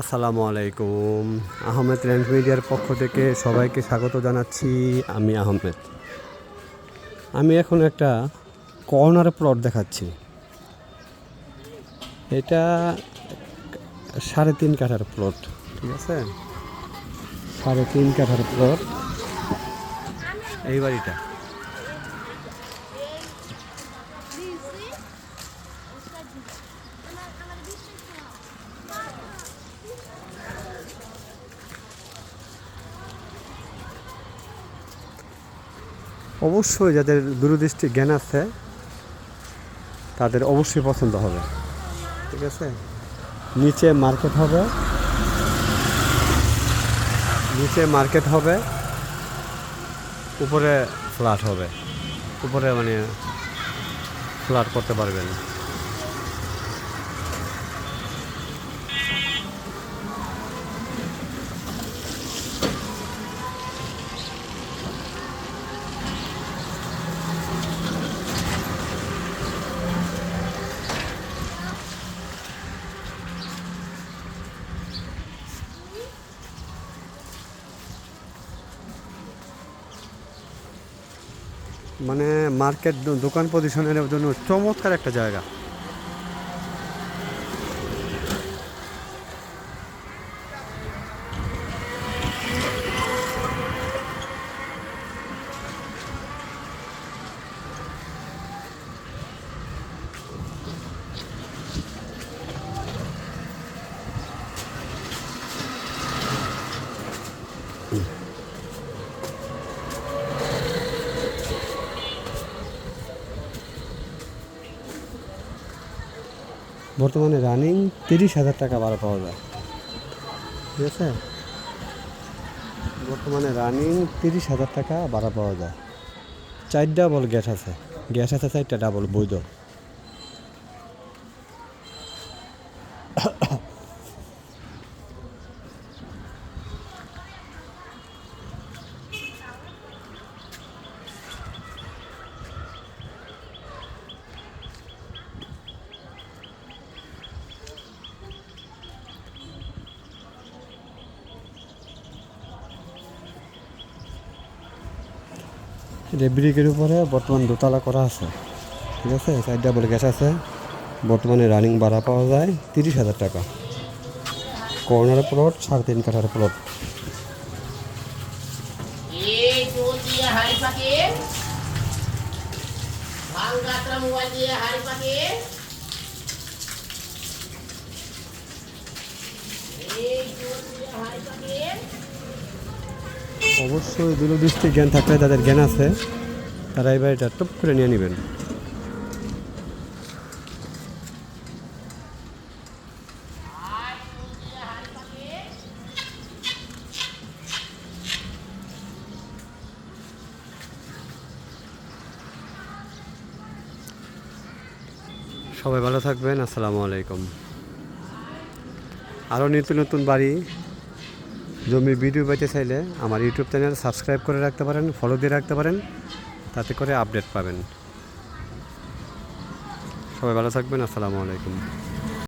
আসসালামু আলাইকুম। আহমেদ ল্যান্ড মিডিয়ার পক্ষ থেকে সবাইকে স্বাগত জানাচ্ছি। আমি আহমেদ। আমি এখন একটা কর্নার প্লট দেখাচ্ছি। এটা সাড়ে তিন কাঠার প্লট, ঠিক আছে? সাড়ে তিন কাঠার প্লট। এই বাড়িটা। অবশ্যই যাদের দূরদৃষ্টি জ্ঞান আছে, তাদের অবশ্যই পছন্দ হবে। ঠিক আছে? নিচে মার্কেট হবে। নিচে মার্কেট হবে। উপরে ফ্ল্যাট হবে। উপরে মানে ফ্ল্যাট করতে পারবেন। মানে মার্কেট দোকান পজিশনের জন্য চমৎকার একটা জায়গা। বর্তমানে রানিং তিরিশ হাজার টাকা ভাড়া পাওয়া যায়। ঠিক আছে? বর্তমানে রানিং তিরিশ হাজার টাকা ভাড়া পাওয়া যায়। চার ডাবল গ্যাস আছে। গ্যাস আছে চারটা ডাবল বৈধ এটা ব্রিকের উপরে বর্তমান দোতলা করা আছে, ঠিক আছে? চার ডাবল গ্যাস আছে। বর্তমানে রানিং ভাড়া পাওয়া যায় তিরিশ হাজার টাকা। কর্নার প্লট সাড়ে তিন কাঠার প্লট এই অবশ্যই দূরদৃষ্টি জ্ঞান থাকলে তাদের জ্ঞান আছে। তারা এই বাড়িটা টপ করে নিয়ে নেবেন। সবাই ভালো থাকবেন, আসসালামু আলাইকুম। আরও নিত্য নতুন বাড়ি জমির ভিডিও পেতে চাইলে আমার ইউটিউব চ্যানেল সাবস্ক্রাইব করে রাখতে পারেন ফলো দিয়ে রাখতে পারেন, তাতে করে আপডেট পাবেন। সবাই ভালো থাকবেন, আসসালামু আলাইকুম।